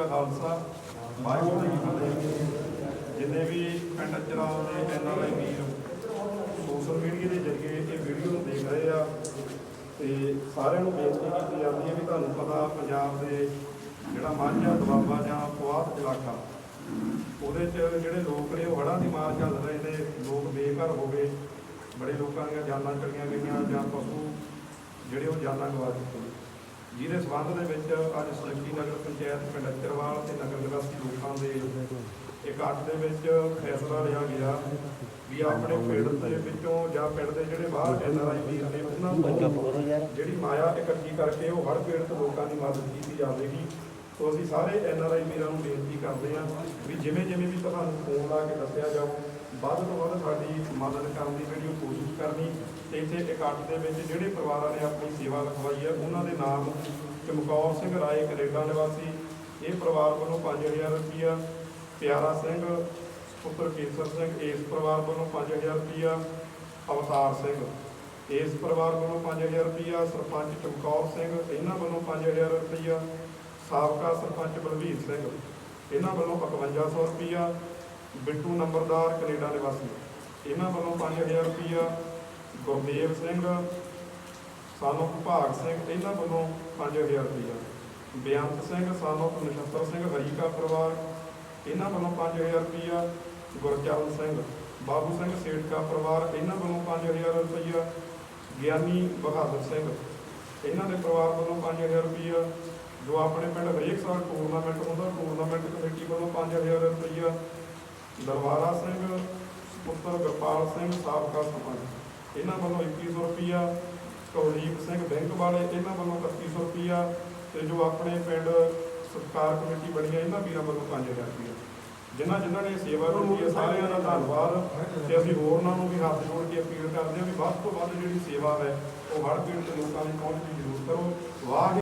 ਕਾ ਖਾਲਸਾ, ਵਾਹਿਗੁਰੂ ਜੀ ਕੀ ਫਤਿਹ ਜਿੰਨੇ ਵੀ ਪਿੰਡ ਚਰਾਂ ਦੇ ਐਨਆਰਆਈ ਵੀਰ ਸੋਸ਼ਲ ਮੀਡੀਆ ਦੇ ਜ਼ਰੀਏ ਇਹ ਵੀਡੀਓ ਨੂੰ ਦੇਖ ਰਹੇ ਆ। ਤੇ ਸਾਰਿਆਂ ਨੂੰ ਬੇਨਤੀ ਕੀਤੀ ਜਾਂਦੀ ਹੈ ਵੀ ਤੁਹਾਨੂੰ ਪਤਾ ਪੰਜਾਬ ਦੇ ਜਿਹੜਾ ਮਾਝਾ ਦੁਆਬਾ ਜਾਂ ਪੁਆਧ ਇਲਾਕਾ, ਉਹਦੇ 'ਚ ਜਿਹੜੇ ਲੋਕ ਨੇ, ਉਹ ਹੜ੍ਹਾਂ ਦੀ ਮਾਰ ਚੱਲ ਰਹੇ ਨੇ। ਲੋਕ ਬੇਘਰ ਹੋ ਗਏ। ਬੜੇ ਲੋਕਾਂ ਦੀਆਂ ਜਾਨਾਂ ਚਲੀਆਂ ਗਈਆਂ ਜਾਂ ਪਸ਼ੂ ਜਿਹੜੇ ਉਹ ਜਾਨਾਂ ਗਵਾ ਚੁੱਕੇ ਨੇ ਜਿਹਦੇ ਸਬੰਧ ਦੇ ਵਿੱਚ ਅੱਜ ਸਲੱਕੀ ਨਗਰ ਪੰਚਾਇਤ ਪਿੰਡ ਅਚਰਵਾਲ ਤੇ ਨਗਰ ਨਿਵਾਸੀ ਲੋਕਾਂ ਦੇ ਇਕੱਠ ਦੇ ਵਿੱਚ ਫੈਸਲਾ ਲਿਆ ਗਿਆ ਵੀ ਆਪਣੇ ਪਿੰਡ ਦੇ ਵਿੱਚੋਂ ਜਾਂ ਪਿੰਡ ਦੇ ਜਿਹੜੇ ਬਾਹਰ ਐਨਆਰਆਈ ਵੀਰ ਨੇ ਉਹਨਾਂ ਤੋਂ ਜਿਹੜੀ ਮਾਇਆ ਇਕੱਠੀ ਕਰਕੇ ਉਹ ਹੜ੍ਹ ਪੀੜਤ ਲੋਕਾਂ ਦੀ ਮਦਦ ਕੀਤੀ ਜਾਵੇਗੀ। ਸੋ ਅਸੀਂ ਸਾਰੇ ਐਨਆਰਆਈ ਵੀਰਾਂ ਨੂੰ ਬੇਨਤੀ ਕਰਦੇ ਹਾਂ ਵੀ ਜਿਵੇਂ ਜਿਵੇਂ ਵੀ ਤੁਹਾਨੂੰ ਫੋਨ ਲਾ ਕੇ ਦੱਸਿਆ ਜਾਓ ਵੱਧ ਤੋਂ ਵੱਧ ਸਾਡੀ ਮਦਦ ਕਰਨ ਦੀ ਜਿਹੜੀ ਉਹ ਕੋਸ਼ਿਸ਼ ਕਰਨੀ ਤੇ ਇੱਥੇ ਇਕੱਠ ਦੇ ਵਿੱਚ ਜਿਹੜੇ ਪਰਿਵਾਰਾਂ ਨੇ ਆਪਣੀ ਸੇਵਾ ਲਿਖਵਾਈ ਹੈ, ਉਹਨਾਂ ਦੇ ਨਾਮ ਚਮਕੌਰ ਸਿੰਘ ਰਾਏ, ਕੈਨੇਡਾ ਨਿਵਾਸੀ। ਇਹ ਪਰਿਵਾਰ ਵੱਲੋਂ 5000 ਰੁਪਇਆ ਪਿਆਰਾ ਸਿੰਘ, ਪੁੱਤਰ ਕੇਸਰ ਸਿੰਘ, ਇਸ ਪਰਿਵਾਰ ਵੱਲੋਂ 5000 ਰੁਪਇਆ ਅਵਤਾਰ ਸਿੰਘ, ਇਸ ਪਰਿਵਾਰ ਵੱਲੋਂ 5000 ਰੁਪਇਆ ਸਰਪੰਚ ਚਮਕੌਰ ਸਿੰਘ, ਇਹਨਾਂ ਵੱਲੋਂ 5000 ਰੁਪਇਆ ਸਾਬਕਾ ਸਰਪੰਚ ਬਲਵੀਰ ਸਿੰਘ, ਇਹਨਾਂ ਵੱਲੋਂ 5100 ਰੁਪਇਆ ਬਿੱਟੂ ਨੰਬਰਦਾਰ ਕੈਨੇਡਾ ਨਿਵਾਸੀ ਇਹਨਾਂ ਵੱਲੋਂ 5000 ਰੁਪਇਆ ਗੁਰਦੇਵ ਸਿੰਘ, ਸਾਨੂੰ ਭਾਗ ਸਿੰਘ, ਇਹਨਾਂ ਵੱਲੋਂ 5000 ਰੁਪਇਆ ਬੇਅੰਤ ਸਿੰਘ, ਸਾਨੂੰ ਨਛੱਤਰ ਸਿੰਘ, ਹਰੀਕਾ ਪਰਿਵਾਰ, ਇਹਨਾਂ ਵੱਲੋਂ 5000 ਰੁਪਇਆ ਗੁਰਚਰਨ ਸਿੰਘ, ਬਾਬੂ ਸਿੰਘ ਸੇਠਕਾ ਪਰਿਵਾਰ, ਇਹਨਾਂ ਵੱਲੋਂ 5000 ਰੁਪਇਆ ਗਿਆਨੀ ਬਹਾਦਰ ਸਿੰਘ, ਇਹਨਾਂ ਦੇ ਪਰਿਵਾਰ ਵੱਲੋਂ 5000 ਰੁਪਇਆ ਜੋ ਆਪਣੇ ਪਿੰਡ ਹਰੇਕ ਸਾਲ ਟੂਰਨਾਮੈਂਟ ਹੁੰਦਾ ਟੂਰਨਾਮੈਂਟ ਕਮੇਟੀ ਵੱਲੋਂ 5000 ਰੁਪਇਆ ਦਰਬਾਰਾ ਸਿੰਘ, ਪੁੱਤਰ ਗੋਪਾਲ ਸਿੰਘ ਸਾਬਕਾ ਸਰਪੰਚ ਇਹਨਾਂ ਵੱਲੋਂ 2100 ਰੁਪਇਆ ਕੁਲਦੀਪ ਸਿੰਘ ਬੈਂਕ ਵਾਲੇ, ਇਹਨਾਂ ਵੱਲੋਂ 3100 ਰੁਪਇਆ ਤੇ ਜੋ ਆਪਣੇ ਪਿੰਡ ਸਤਕਾਰ ਕਮੇਟੀ ਬਣੀ ਹੈ, ਇਹਨਾਂ ਵੀਰਾਂ ਵੱਲੋਂ 5000 ਰੁਪਇਆ ਜਿਨ੍ਹਾਂ ਜਿਨ੍ਹਾਂ ਨੇ ਸੇਵਾ ਕੀਤੀ ਹੈ, ਸਾਰਿਆਂ ਦਾ ਧੰਨਵਾਦ। ਤੇ ਅਸੀਂ ਹੋਰਨਾਂ ਨੂੰ ਵੀ ਹੱਥ ਜੋੜ ਕੇ ਅਪੀਲ ਕਰਦੇ ਹਾਂ ਵੀ ਵੱਧ ਤੋਂ ਵੱਧ ਜਿਹੜੀ ਸੇਵਾ ਹੈ, ਉਹ ਹਰ ਪਿੰਡ ਦੇ ਲੋਕਾਂ ਦੀ ਪਹੁੰਚ ਦੀ ਜ਼ਰੂਰ ਕਰੋ। ਵਾਹ